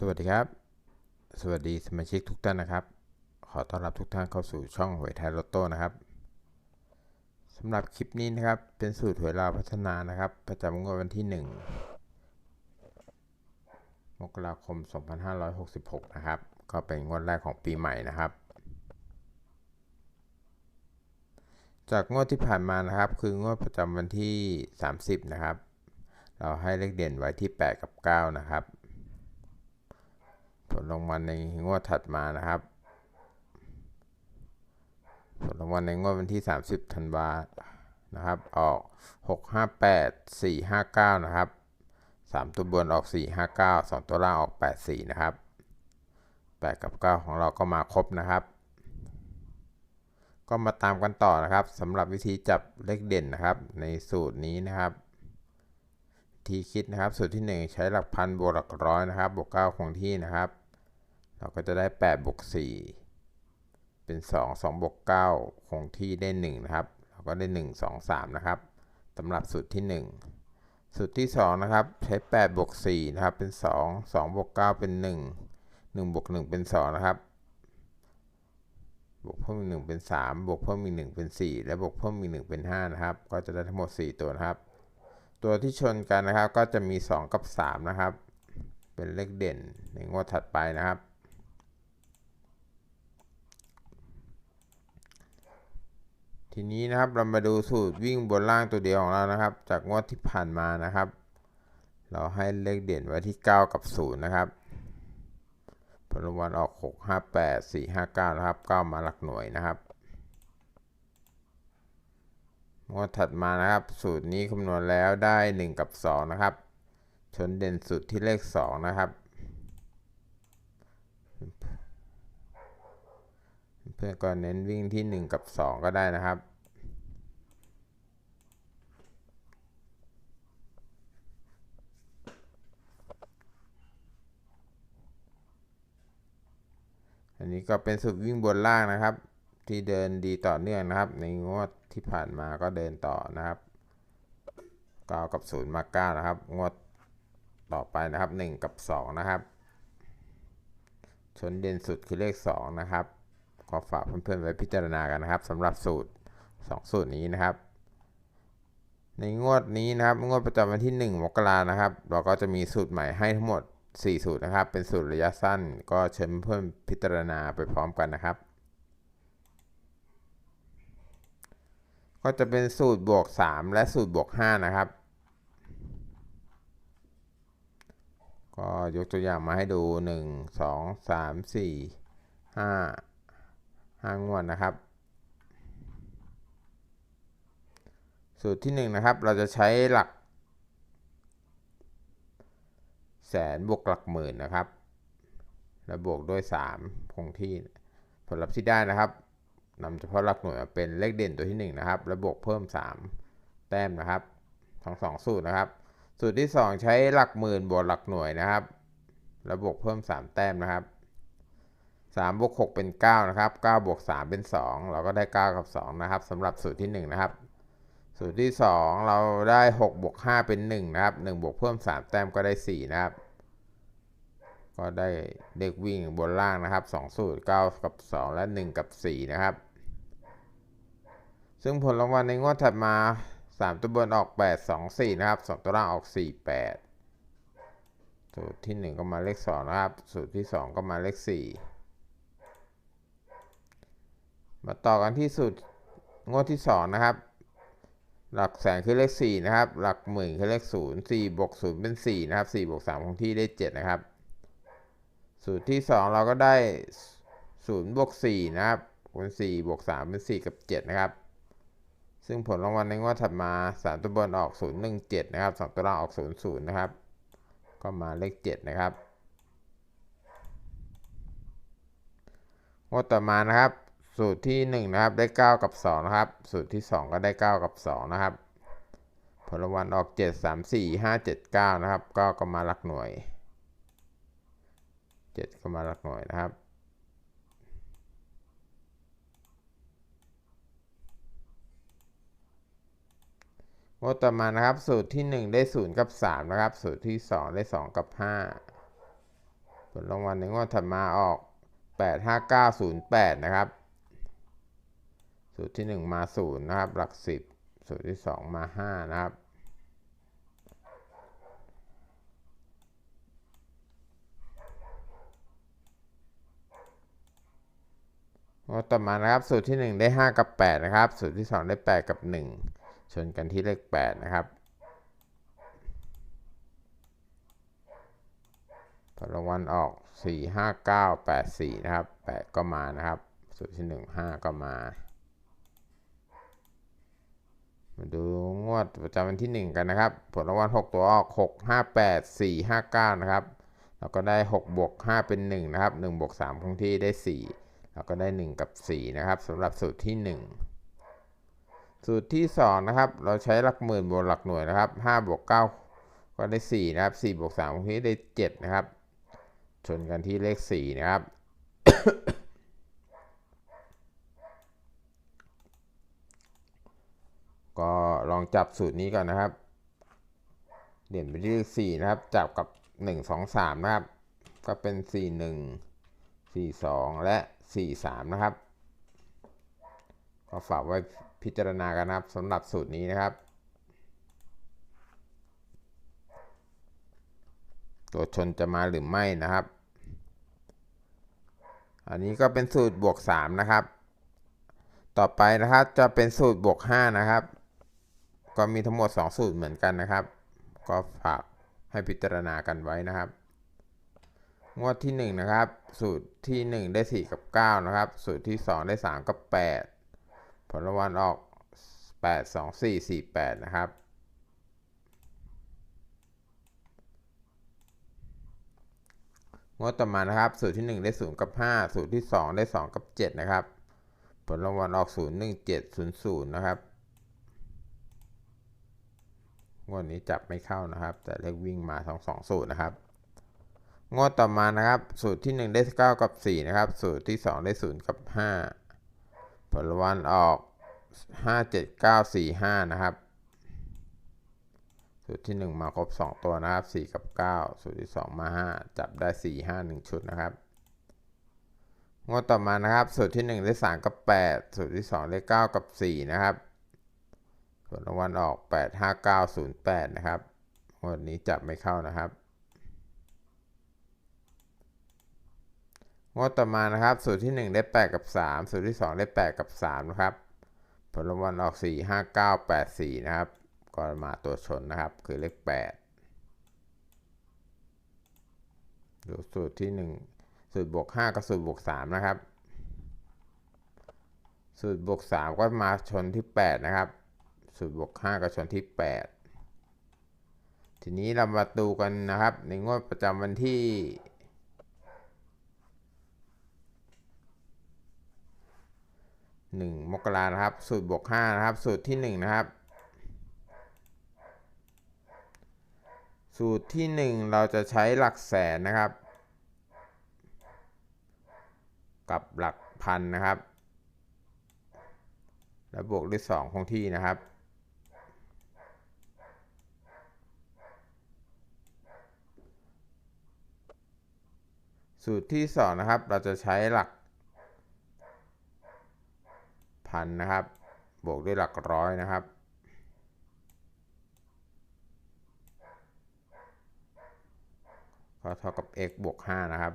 สวัสดีครับ สวัสดีสมาชิกทุกท่านนะครับ ขอต้อนรับทุกท่านเข้าสู่ช่องหวยไทยลอตโต้นะครับสำหรับคลิปนี้นะครับ เป็นสูตรหวยลาวพัฒนานะครับ ประจำงวดวันที่ 1 มกราคม 2566 นะครับ ก็เป็นงวดแรกของปีใหม่นะครับ จากงวดที่ผ่านมานะครับ คืองวดประจำวันที่ 30 นะครับ เราให้เลขเด่นไว้ที่ 8 กับ 9 นะครับ ผลรางวัลในงวดถัดมานะครับ ผลรางวัลในงวดวันที่ 30ธันวานะครับ ออก 658 459 นะครับ 3 ตัวบนออก 459 2 ตัวล่างออก 84 นะครับ 8 กับ 9 ของเราก็มาครบนะครับ ก็มาตามกันต่อนะครับสำหรับวิธีจับเลขเด่นนะครับ ในสูตรนี้นะครับทีคิดนะครับ สูตรที่ 1 ใช้หลักพันบวกหลักร้อยนะครับ บวก9คงที่นะครับ เราก็จะได้8บวก4เป็น 2 2บวก9คงที่ได้ 1 นะครับ เราก็ได้ 1 2 3 นะครับสำหรับสูตรที่ 1 สูตรที่ 2 นะครับ ใช้8บวก4นะครับ เป็น 2 2บวก9เป็น 1 1บวก1เป็น 2 นะครับ บวกเพิ่มอีก1เป็น 3 บวกเพิ่มอีก1เป็น 4 และบวกเพิ่มอีก1เป็น 5 นะครับ ก็จะได้ทั้งหมด 4 ตัวนะครับ ตัวที่ชนกันนะครับ ก็จะมี 2 กับ 3 นะครับ เป็นเลขเด่นในงวดถัดไปนะครับ ทีนี้นะครับเรามาดูสูตรวิ่งบนล่างตัวเดียวของเรานะครับ จากงวดที่ผ่านมานะครับ เราให้เลขเด่นไว้ที่ 9 กับ 0 นะครับผลรางวัลออก 6 5 8 4 5 9 นะครับ 9 มาหลักหน่วยนะครับงวดถัดมานะครับ สูตรนี้คำนวณแล้วได้ 1 กับ 2 นะครับ ชนเด่นสุดที่เลข 2 นะครับเพื่อนก็เน้นวิ่งที่ 1 กับ 2 ก็ได้นะครับ อั นนี้ก็เป็นสุดวิ่งบนล่างนะครับ ที่เดินดีต่อเนื่องนะครับ ในงวดที่ผ่านมาก็เดินต่อนะครับ9กับ0มา9นะครับ งวดต่อไปนะครับ1กับ2นะครับ ชนเด่นสุดคือเลข2นะครับ ขอฝากเพื่อนๆไว้พิจารณากันนะครับสำหรับสูตร2สูตรนี้นะครับ ในงวดนี้นะครับ งวดประจำวันที่1มกรานะครับ เราก็จะมีสูตรใหม่ให้ทั้งหมด 4 สูตรนะครับ เป็นสูตรระยะสั้นก็เชิญเพื่อนพิจารณาไปพร้อมกันนะครับ ก็จะเป็นสูตรบวก 3 และสูตรบวก 5 นะครับ ก็ยกตัวอย่างมาให้ดู 1 2 3 4 5 5 งวดนะครับ สูตรที่ 1 นะครับ เราจะใช้หลัก แสนบวกหลักหมื่นนะครับ แล้วบวกด้วย 3 คงที่ ผลลัพธ์ที่ได้นะครับนำเฉพาะหลักหน่วยมาเป็นเลขเด่นตัวที่ 1 นะครับ แล้วบวกเพิ่ม 3 แต้มนะครับ ทั้ง 2 สูตรนะครับ สูตรที่ 2 ใช้หลักหมื่นบวกหลักหน่วยนะครับ แล้วบวกเพิ่ม 3 แต้มนะครับ3บวก6เป็น 9 นะครับ9บวก3เป็น 2 เราก็ได้ 9 กับ 2 นะครับสำหรับสูตรที่ 1 นะครับ สูตรที่ 2 เราได้6บวก5เป็น 1 นะครับ1บวกเพิ่ม 3 แต้มก็ได้ 4 นะครับ ก็ได้เด็กวิ่งบนล่างนะครับ 2 สูตร 9 กับ 2 และ 1 กับ 4 นะครับ ซึ่งผลรางวัลในงวดถัดมา 3 ตัวบนออก 8 2 4 นะครับ 2 ตัวล่างออก 4 8 สูตรที่ 1 ก็มาเลข 2 นะครับ สูตรที่ 2 ก็มาเลข 4 มาต่อกันที่สูตรงวดที่ 2 นะครับ หลักแสนคือเลข4นะครับ หลักหมื่นคือเลข0 4บวก0เป็น4นะครับ4บวก3คงที่ได้ 7 นะครับ สูตรที่ 2 เราก็ได้0บวก4นะครับเป็น4บวก3เป็น4กับ 7 นะครับ ซึ่งผลรางวัลในงวดถัดมา 3 ตัวบนออก 0 1 7 นะครับ 2 ตัวล่างออก 0 0 นะครับ ก็มาเลข 7 นะครับงวดต่อมานะครับ สูตรที่1นะครับได้ 9 กับ2นะครับ สูตรที่ 2 ก็ได้ 9 กับ 2 นะครับ ผลรางวัลออก 7 3 4 5 7 9 นะครับ ก็ก็มาหลักหน่วย 7 ก็มาหลักหน่วยนะครับงวดต่อมานะครับ สูตรที่ 1 ได้ 0 กับ 3 นะครับ สูตรที่ 2 ได้ 2 กับ 5 ผลรางวัลในงวดถัดมาออก 85908 นะครับ สูตรที่ 1 มา 0 นะครับ หลัก 10 สูตรที่ 2 มา 5 นะครับ ต่อมานะครับ สูตรที่ 1 ได้ 5 กับ 8 นะครับ สูตรที่ 2 ได้ 8 กับ 1 ชนกันที่เลข 8 นะครับผลรางวัลออก 4 5 9 8 4 นะครับ 8 ก็มานะครับ สูตรที่ 1 5 ก็มา มาดูงวดประจำวันที่ 1 กันนะครับ ผลรางวัล6ตัวออก6 5 8 4 5 9 นะครับแล้วก็ได้6บวก5เป็น 1 นะครับ1บวก3คงที่ได้ 4 แล้วก็ได้ 1 กับ 4 นะครับสำหรับสูตรที่ 1 สูตรที่ 2 นะครับ เราใช้หลักหมื่นบวกหลักหน่วยนะครับ5บวก9ก็ได้ 4 นะครับ4บวก3คงที่ได้ 7 นะครับ ชนกันที่เลข 4 นะครับ ก็ ลองจับสูตรนี้ก่อนนะครับ เด่นไปที่เลข4นะครับ จับกับ1 2 3นะครับ ก็เป็น4 1 4 2และ4 3นะครับ ก็ฝากไว้พิจารณากันนะครับสำหรับสูตรนี้นะครับ ตัวชนจะมาหรือไม่นะครับ อันนี้ก็เป็นสูตรบวก3นะครับ ต่อไปนะครับจะเป็นสูตรบวก5นะครับ ก็มีทั้งหมด 2 สูตรเหมือนกันนะครับ ก็ฝากให้พิจารณากันไว้นะครับ งวดที่ 1 นะครับ สูตรที่ 1 ได้ 4 กับ 9 นะครับ สูตรที่ 2 ได้ 3 กับ 8 ผลรางวัลออก 8 2 4 4 8 นะครับงวดต่อมานะครับ สูตรที่ 1 ได้ 0 กับ 5 สูตรที่ 2 ได้ 2 กับ 7 นะครับ ผลรางวัลออก 0 1 7 0 0 นะครับ งวดนี้จับไม่เข้านะครับ แต่เลขวิ่งมาทั้งสองสูตรนะครับ งวดต่อมานะครับ สูตรที่ 1 ได้ 9 กับ 4 นะครับ สูตรที่ 2 ได้ 0 กับ 5 ผลวัลออก 5 7 9 4 5 นะครับ สูตรที่ 1 มาครบ 2 ตัวนะครับ 4 กับ 9 สูตรที่ 2 มา 5 จับได้ 4 5 1 ชุดนะครับงวดต่อมานะครับ สูตรที่ 1 ได้ 3 กับ 8 สูตรที่ 2 ได้ 9 กับ 4 นะครับ ผลรางวัลออก 8 5 9 0 8 นะครับงวดนี้จับไม่เข้านะครับงวดต่อมานะครับ สูตรที่ 1 ได้ 8 กับ 3 สูตรที่ 2 ได้ 8 กับ 3 นะครับ ผลรางวัลออก 4 5 9 8 4 นะครับก็มาตัวชนนะครับ คือเลข 8 ดูสูตรที่ 1 สูตรบวก 5 กับสูตรบวก 3 นะครับ สูตรบวก 3 ก็มาชนที่ 8 นะครับ สูตรบวก5ก็ชนที่ 8 ทีนี้เรามาดูกันนะครับ ในงวดประจำวันที่ 1 มกรานะครับ สูตรบวก5นะครับ สูตรที่ 1 นะครับ สูตรที่ 1 เราจะใช้หลักแสนนะครับ กับหลักพันนะครับ แล้วบวกด้วย 2 คงที่นะครับ สูตรที่ 2 นะครับ เราจะใช้หลักพันนะครับ บวกด้วยหลักร้อยนะครับ ก็เท่ากับ x บวก 5 นะครับ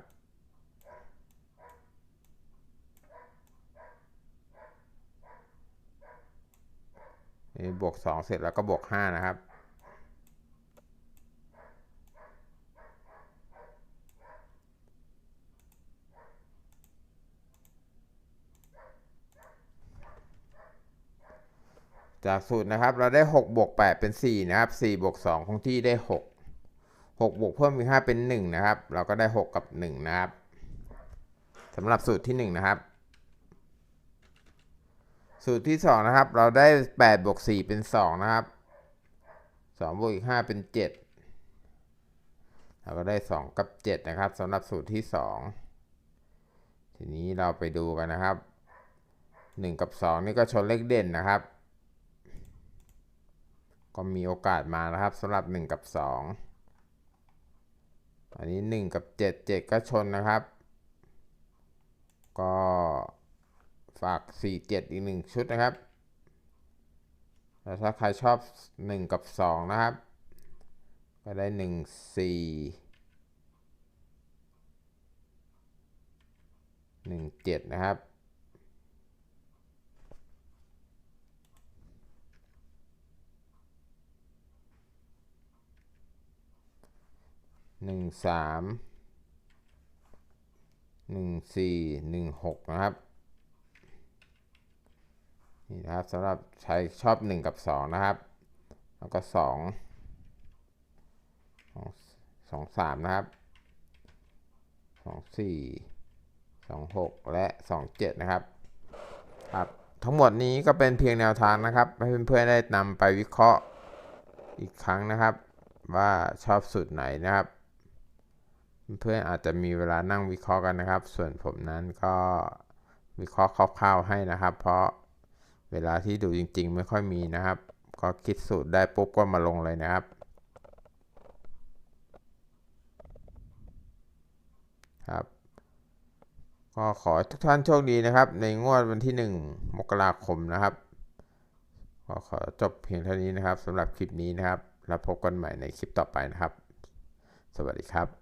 นี่บวก 2 เสร็จแล้วก็บวก 5 นะครับ จากสูตรนะครับเราได้6บวก8เป็น 4 นะครับ4บวก2คงที่ได้ 6 6บวกเพิ่มอีก5เป็น 1 นะครับ เราก็ได้ 6 กับ 1 นะครับสำหรับสูตรที่ 1 นะครับ สูตรที่ 2 นะครับ เราได้8บวก4เป็น 2 นะครับ2บวกอีก5เป็น 7 เราก็ได้ 2 กับ 7 นะครับสำหรับสูตรที่ 2 ทีนี้เราไปดูกันนะครับ 1 กับ 2 นี่ก็ชนเลขเด่นนะครับ ก็มีโอกาสมานะครับสำหรับ 1 กับ 2 อันนี้หนึ่งกับเจ็ดเจ็ดก็ชนนะครับ ก็ฝากสี่เจ็ดอีกหนึ่งชุดนะครับแล้วถ้าใครชอบหนึ่งกับสองนะครับ ก็ได้หนึ่งสี่หนึ่งเจ็ดนะครับ หนึ่งสามหนึ่งสี่หนึ่งหกนะครับนี่นะครับสำหรับใช้ชอบหนึ่งกับสองนะครับ แล้วก็สองสองสามนะครับสองสี่สองหกและสองเจ็ดนะครับครับทั้งหมดนี้ก็เป็นเพียงแนวทางนะครับ ให้เพื่อนๆได้นำไปวิเคราะห์อีกครั้งนะครับ ว่าชอบสูตรไหนนะครับ เพื่อนอาจจะมีเวลานั่งวิเคราะห์กันนะครับ ส่วนผมนั้นก็วิเคราะห์คร่าวๆให้นะครับ เพราะเวลาที่ดูจริง ๆ ไม่ค่อยมีนะครับ ก็คิดสูตรได้ปุ๊บก็มาลงเลยนะครับครับก็ขอทุกท่านโชคดีนะครับ ในงวดวันที่ 1 มกราคมนะครับก็ขอจบเพียงเท่านี้นะครับสำหรับคลิปนี้นะครับ แล้วพบกันใหม่ในคลิปต่อไปนะครับ สวัสดีครับ